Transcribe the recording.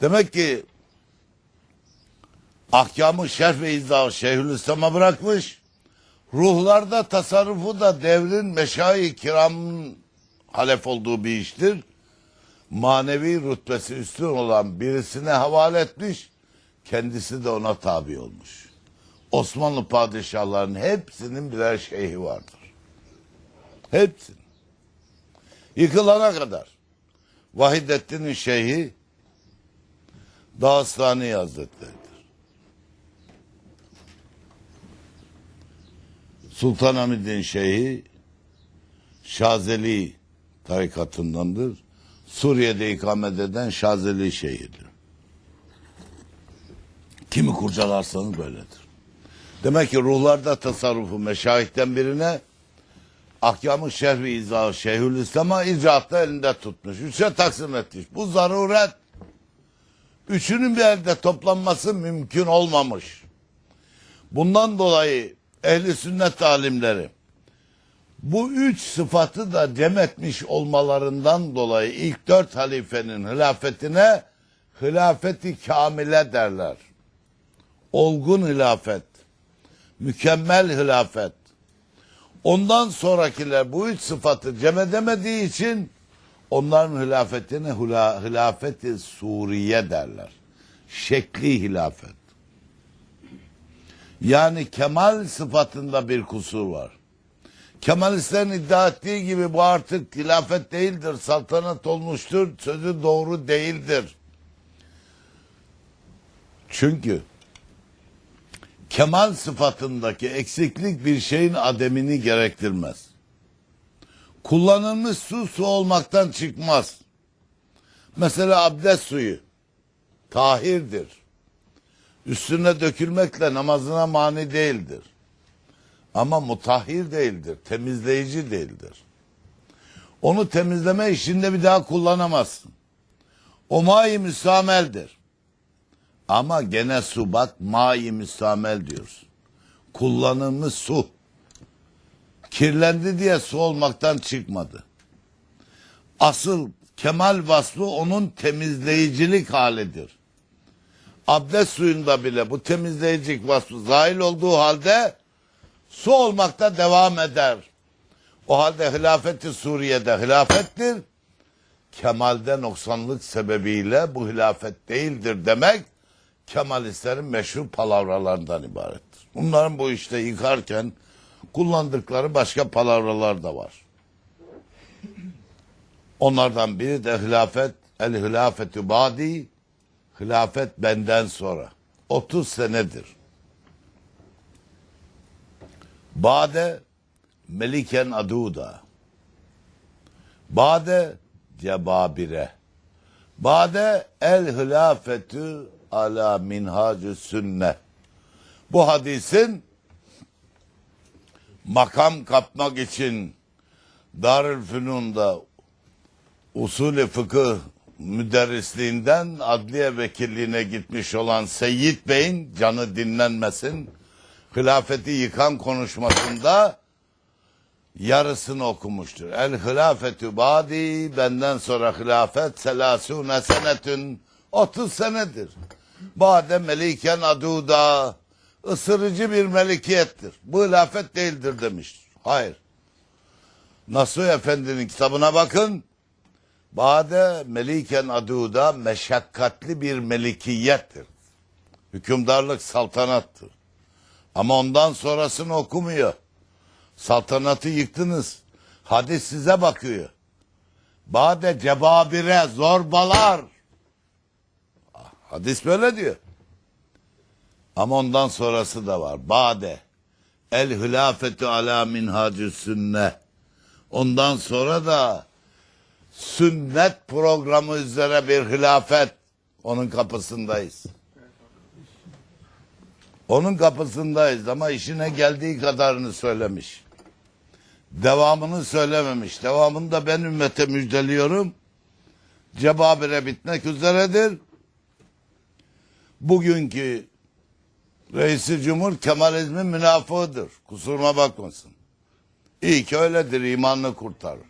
Demek ki ahkamı şerh ve izahı Şeyhülislam'a bırakmış. Ruhlarda tasarrufu da devrin meşayi kiramın halef olduğu bir iştir. Manevi rütbesi üstün olan birisine havale etmiş. Kendisi de ona tabi olmuş. Osmanlı padişahlarının hepsinin birer şeyhi vardır. Hepsinin. Yıkılana kadar. Vahidettin'in şeyhi Dağıstani Hazretleri'dir. Sultanahmet'in şeyhi Şazeli tarikatındandır. Suriye'de ikamet eden Şazeli şeyhidir. Kimi kurcalarsanız böyledir. Demek ki ruhlarda tasarrufu meşayihten birine ahkamı şerh ve izahı Şeyhülislam'a icraatta elinde tutmuş. Üçe taksim etmiş. Bu zaruret. Üçünün bir yerde toplanması mümkün olmamış. Bundan dolayı ehli sünnet alimleri bu üç sıfatı da cem etmiş olmalarından dolayı ilk dört halifenin hilafetine hilafeti kamile derler. Olgun hilafet, mükemmel hilafet. Ondan sonrakiler bu üç sıfatı cem edemediği için onların hilafetine hula, hilafeti Suriye derler. Şekli hilafet. Yani kemal sıfatında bir kusur var. Kemalistlerin iddia ettiği gibi bu artık hilafet değildir, saltanat olmuştur, sözü doğru değildir. Çünkü kemal sıfatındaki eksiklik bir şeyin ademini gerektirmez. Kullanılmış su su olmaktan çıkmaz. Mesela abdest suyu tahirdir. Üstüne dökülmekle namazına mani değildir. Ama mutahhir değildir, temizleyici değildir. Onu temizleme işinde bir daha kullanamazsın. O mai müstameldir. Ama gene su bak mai müstamel diyoruz. Kullanılmış su. Kirlendi diye su olmaktan çıkmadı. Asıl kemal vasfı onun temizleyicilik halidir. Abdest suyunda bile bu temizleyicilik vasfı zahil olduğu halde su olmakta devam eder. O halde hilafeti Suriye'de hilafettir. Kemalde noksanlık sebebiyle bu hilafet değildir demek Kemalistlerin meşhur palavralarından ibarettir. Bunların bu işte yıkarken kullandıkları başka palavralar da var. Onlardan biri de hilafet, el hilafetü badi, hilafet benden sonra. 30 senedir. Bade Meliken Aduda. Bade Cebabire. Bade El Hilafetü ala minhacü sünne. Bu hadisin makam kapmak için Darülfünun'da usulü fıkıh müderrisliğinden adliye vekilliğine gitmiş olan Seyyid Bey'in canı dinlenmesin hilafeti yıkan konuşmasında yarısını okumuştur. El hilafetü badi benden sonra hilafet selasune senetün 30 senedir. Bade meliken aduda ısırıcı bir melikiyettir. Bu hilafet değildir demiştir. Hayır. Nasuh Efendi'nin kitabına bakın. Bade meliken aduda meşakkatli bir melikiyettir. Hükümdarlık saltanattır. Ama ondan sonrasını okumuyor. Saltanatı yıktınız. Hadis size bakıyor. Bade cebabire zorbalar. Hadis böyle diyor. Ama ondan sonrası da var. Bade. El hilafetü ala minhacü sünne. Ondan sonra da sünnet programı üzere bir hilafet. Onun kapısındayız. Onun kapısındayız ama işine geldiği kadarını söylemiş. Devamını söylememiş. Devamını da ben ümmete müjdeliyorum. Cebabire bitmek üzeredir. Bugünkü reisi cumhur Kemalizmin münafığıdır. Kusuruma bakmasın. İyi ki öyledir imanını kurtarır.